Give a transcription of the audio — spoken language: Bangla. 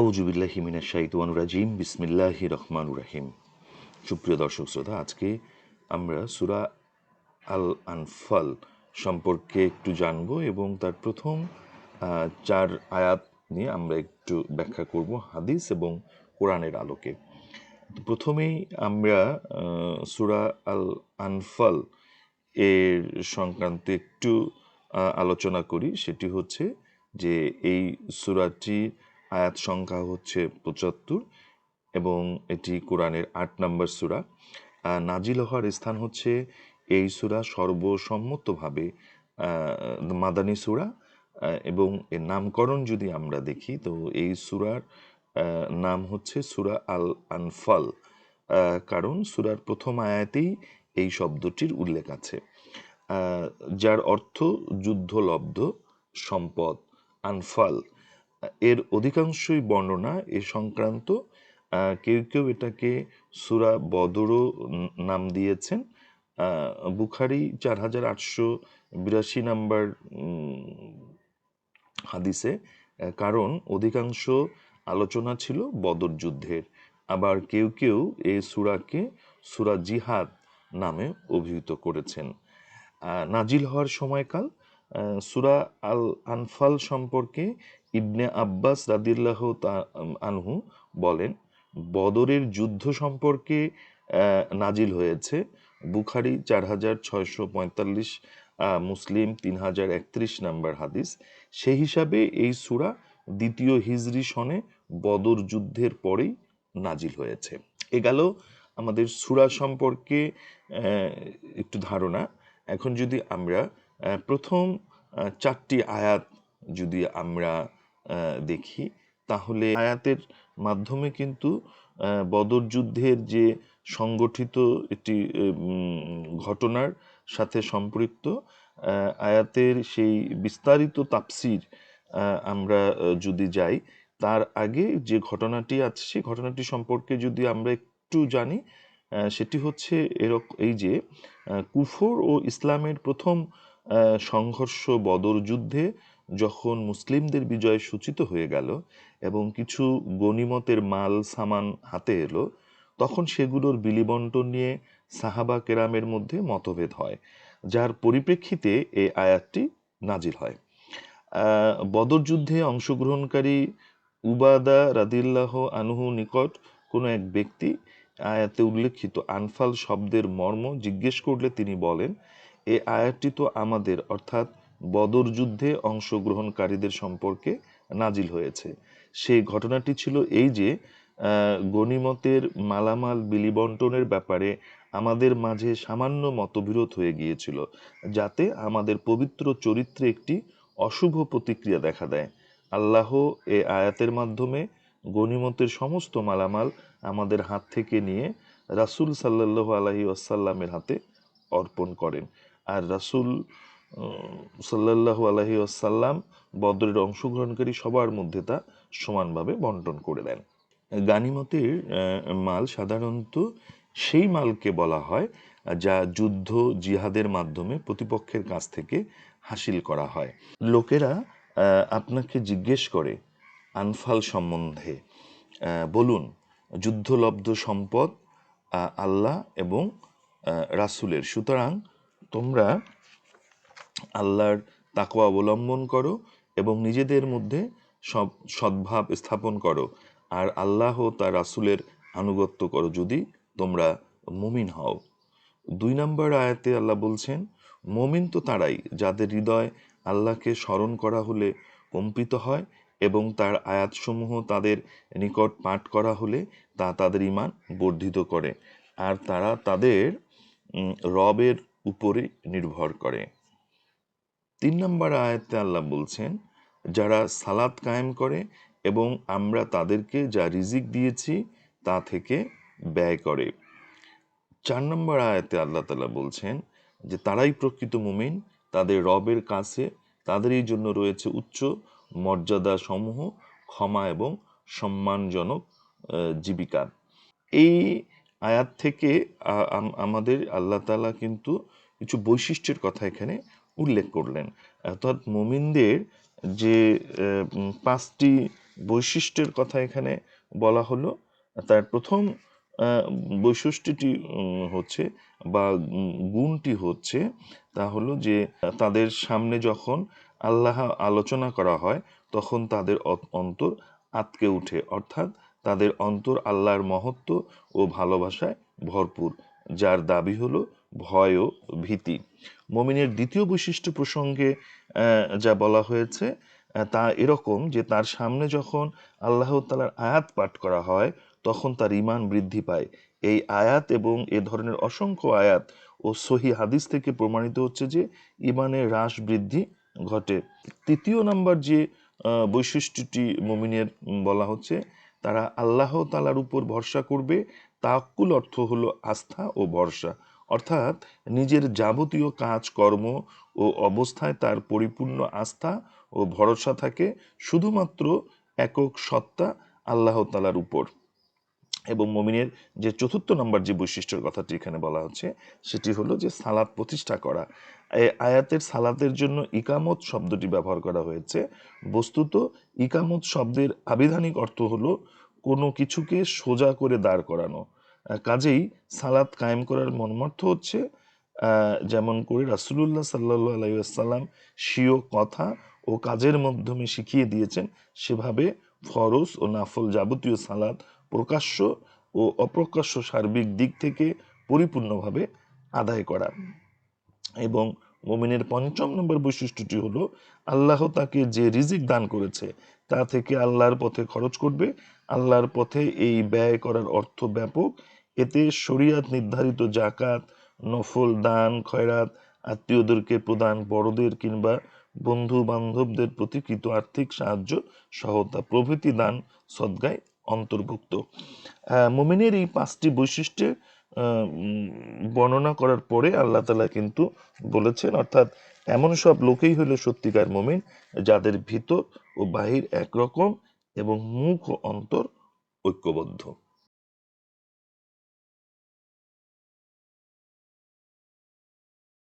আউজুবিল্লাহি মিনাশ শাইতানির রাজিম, বিসমিল্লাহি রহমান রাহিম। সুপ্রিয় দর্শক শ্রোতা, আজকে আমরা সূরা আল আনফাল সম্পর্কে একটু জানব এবং তার প্রথম চার আয়াত নিয়ে আমরা একটু ব্যাখ্যা করব হাদিস এবং কোরআনের আলোকে। প্রথমেই আমরা সুরা আল আনফাল এর সংক্রান্ত একটু আলোচনা করি। সেটি হচ্ছে যে এই সূরাটির আয়াত সংখ্যা হচ্ছে পঁচাত্তর এবং এটি কোরআনের আট নম্বর সূরা। নাজিল হওয়ার স্থান হচ্ছে এই সুরা সর্বসম্মতভাবে মাদানী সূরা এবং এর নামকরণ যদি আমরা দেখি, তো এই সুরার নাম হচ্ছে সুরা আল আনফাল কারণ সূরার প্রথম আয়াতেই এই শব্দটির উল্লেখ আছে। যার অর্থ যুদ্ধলব্ধ, সম্পদ, আনফাল। এর অধিকাংশই বর্ণনা এ সংক্রান্ত কেউ কেউ এটাকে সুরা বদরও নাম দিয়েছেন। বুখারি চার হাজার আটশো বিরাশি নাম্বার হাদিসে কারণ অধিকাংশ আলোচনা ছিল বদর যুদ্ধের। আবার কেউ কেউ এই সুরাকে সুরা জিহাদ নামে অভিহিত করেছেন। নাজিল হওয়ার সময়কাল সুরা আল আনফাল সম্পর্কে ইবনে আব্বাস রাদিল্লাহ আনহু বলেন, বদরের যুদ্ধ সম্পর্কে নাজিল হয়েছে। বুখারি চার হাজার ছয়শো পঁয়তাল্লিশ মুসলিম তিন হাজার একত্রিশ নাম্বার হাদিস। সেই হিসাবে এই সূরা দ্বিতীয় হিজরি সনে বদর যুদ্ধের পরেই নাজিল হয়েছে। এ গেল আমাদের সূরা সম্পর্কে একটু ধারণা। এখন যদি আমরা প্রথম চারটি আয়াত যদি আমরা দেখি। তাহলে আয়াতের মাধ্যমে কিন্তু বদর যুদ্ধের যে সংগঠিত একটি ঘটনার সাথে সম্পৃক্ত আয়াতের সেই বিস্তারিত তাফসির আহ, আমরা যদি যাই তার আগে যে ঘটনাটি আছে সেই ঘটনাটি সম্পর্কে যদি আমরা একটু জানি সেটি হচ্ছে এরক এই যে কুফর ও ইসলামের প্রথম সংঘর্ষ বদর যুদ্ধে যখন মুসলিমদের বিজয় সূচিত হয়ে গেল এবং কিছু গনিমতের মাল, সামান হাতে এলো, তখন সেগুলোর বিলিবন্টন নিয়ে সাহাবা কেরামের মধ্যে মতভেদ হয়, যার পরিপ্রেক্ষিতে এই আয়াতটি নাজিল হয়। বদর যুদ্ধে অংশগ্রহণকারী উবাদা রাদিল্লাহ আনহু নিকট কোনো এক ব্যক্তি আয়াতে উল্লেখিত আনফাল শব্দের মর্ম জিজ্ঞেস করলে তিনি বলেন এই আয়াতটি তো আমাদের, অর্থাৎ বদর যুদ্ধে অংশগ্রহণকারীদের সম্পর্কে নাজিল হয়েছে। সেই ঘটনাটি ছিল এই যে আহ, গনিমতের মালামাল বিলিবন্টনের ব্যাপারে আমাদের মাঝে সামান্য মতবিরোধ হয়ে গিয়েছিল যাতে আমাদের পবিত্র চরিত্রে একটি অশুভ প্রতিক্রিয়া দেখা দেয়। আল্লাহ এ আয়াতের মাধ্যমে গনিমতের সমস্ত মালামাল আমাদের হাত থেকে নিয়ে রাসূল সাল্লাল্লাহু আলাইহি ওয়াসাল্লামের হাতে অর্পণ করেন। আর রাসূল উম, সাল্লাল্লাহু আলাইহি ওয়াসাল্লাম বদরের অংশগ্রহণকারী সবার মধ্যে তা সমানভাবে বন্টন করে দেন। গানিমতের মাল সাধারণত সেই মালকে বলা হয় যা যুদ্ধ জিহাদের মাধ্যমে প্রতিপক্ষের কাছ থেকে হাসিল করা হয়। লোকেরা আপনাকে জিজ্ঞেস করে আনফাল সম্বন্ধে বলুন যুদ্ধলব্ধ সম্পদ আল্লাহ এবং রাসূলের। সুতরাং তোমরা আল্লাহর তাকওয়া অবলম্বন করো এবং নিজেদের মধ্যে সব সদ্ভাব স্থাপন করো। আর আল্লাহ তার রাসূলের আনুগত্য করো যদি তোমরা মুমিন হও। দুই নম্বর আয়াতে আল্লাহ বলছেন, মমিন তো তারাই যাদের হৃদয় আল্লাহকে স্মরণ করা হলে কম্পিত হয় এবং তার আয়াতসমূহ তাদের নিকট পাঠ করা হলে তা তাদের ইমান বর্ধিত করে। আর তারা তাদের রবের উপরে নির্ভর করে। তিন নম্বর আয়াতে আল্লাহ বলছেন, যারা সালাত কায়েম করে এবং আমরা তাদেরকে যা রিজিক দিয়েছি তা থেকে ব্যয় করে। চার নম্বর আয়াতে আল্লাহ তালা বলছেন যে, তারাই প্রকৃত মুমিন, তাদের রবের কাছে, তাদেরই জন্য রয়েছে উচ্চ মর্যাদা সমূহ ক্ষমা এবং সম্মানজনক জীবিকা। এই আয়াত থেকে আমাদের আল্লাহ তাআলা কিন্তু কিছু বৈশিষ্ট্যের কথা এখানে উল্লেখ করলেন। অর্থাৎ মুমিনদের যে পাঁচটি বৈশিষ্ট্যের কথা এখানে বলা হলো, তার প্রথম বৈশিষ্ট্যটি হচ্ছে বা গুণটি হচ্ছে তা হলো যে, তাদের সামনে যখন আল্লাহ আলোচনা করা হয়, তখন তাদের অন্তর আতকে উঠে। অর্থাৎ তাদের অন্তর আল্লাহর মহত্ব ও ভালোবাসায় ভরপুর, যার দাবি হলো ভয় ও ভীতি। মমিনের দ্বিতীয় বৈশিষ্ট্য প্রসঙ্গে যা বলা হয়েছে তা এরকম যে তার সামনে যখন আল্লাহ তালার আয়াত পাঠ করা হয়, তখন তার ইমান বৃদ্ধি পায়। এই আয়াত এবং এ ধরনের অসংখ্য আয়াত ও সহি হাদিস থেকে প্রমাণিত হচ্ছে যে ইমানের হ্রাস বৃদ্ধি ঘটে। তৃতীয় নাম্বার যে বৈশিষ্ট্যটি মমিনের বলা হচ্ছে, তারা আল্লাহ তালার উপর ভরসা করবে তাকুল অর্থ হলো আস্থা ও ভরসা। অর্থাৎ নিজের যাবতীয় কাজ কর্ম ও অবস্থায় তার পরিপূর্ণ আস্থা ও ভরসা থাকে শুধুমাত্র একক সত্তা আল্লাহ তালার উপর। এবং মমিনের যে চতুর্থ নম্বর যে বৈশিষ্ট্যের কথাটি এখানে বলা হচ্ছে, সেটি হলো যে সালাদ প্রতিষ্ঠা করা। আয়াতের সালাতের জন্য ইকামত শব্দটি ব্যবহার করা হয়েছে। বস্তুত ইকামত শব্দের আবিধানিক অর্থ হলো কোনো কিছুকে সোজা করে দাঁড় করানো। কাজেই সালাত কায়েম করার মর্মার্থ হচ্ছে যেমন করে রাসুলুল্লাহ সাল্লাহ আলাইসাল্লাম স্বীয় কথা ও কাজের মাধ্যমে শিখিয়ে দিয়েছেন, সেভাবে ফরজ ও নাফল যাবতীয় সালাত প্রকাশ্য ও অপ্রকাশ্য সার্বিক দিক থেকে পরিপূর্ণভাবে আদায় করা। এবং মোমিনের পঞ্চম নম্বর বৈশিষ্ট্যটি হলো, আল্লাহ তাকে যে রিজিক দান করেছে, তা থেকে আল্লাহর পথে খরচ করবে। আল্লাহর পথে এই ব্যয় করার অর্থ ব্যাপক এতে শরিয়াত নির্ধারিত জাকাত নফল দান, খয়রাত, আত্মীয়দেরকে প্রদান, বড়দের কিংবা বন্ধু বান্ধবদের প্রতি কৃত আর্থিক সাহায্য সহতা প্রভৃতি দান সদ্গায় অন্তর্ভুক্ত। মুমিনের এই পাঁচটি বৈশিষ্ট্যের বর্ণনা করার পরে আল্লাহ তালা কিন্তু বলেছেন, অর্থাৎ এমন সব লোকেই হলো সত্যিকার মুমিন, যাদের ভিতর ও বাহির একরকম এবং মুখ ও অন্তর ঐক্যবদ্ধ।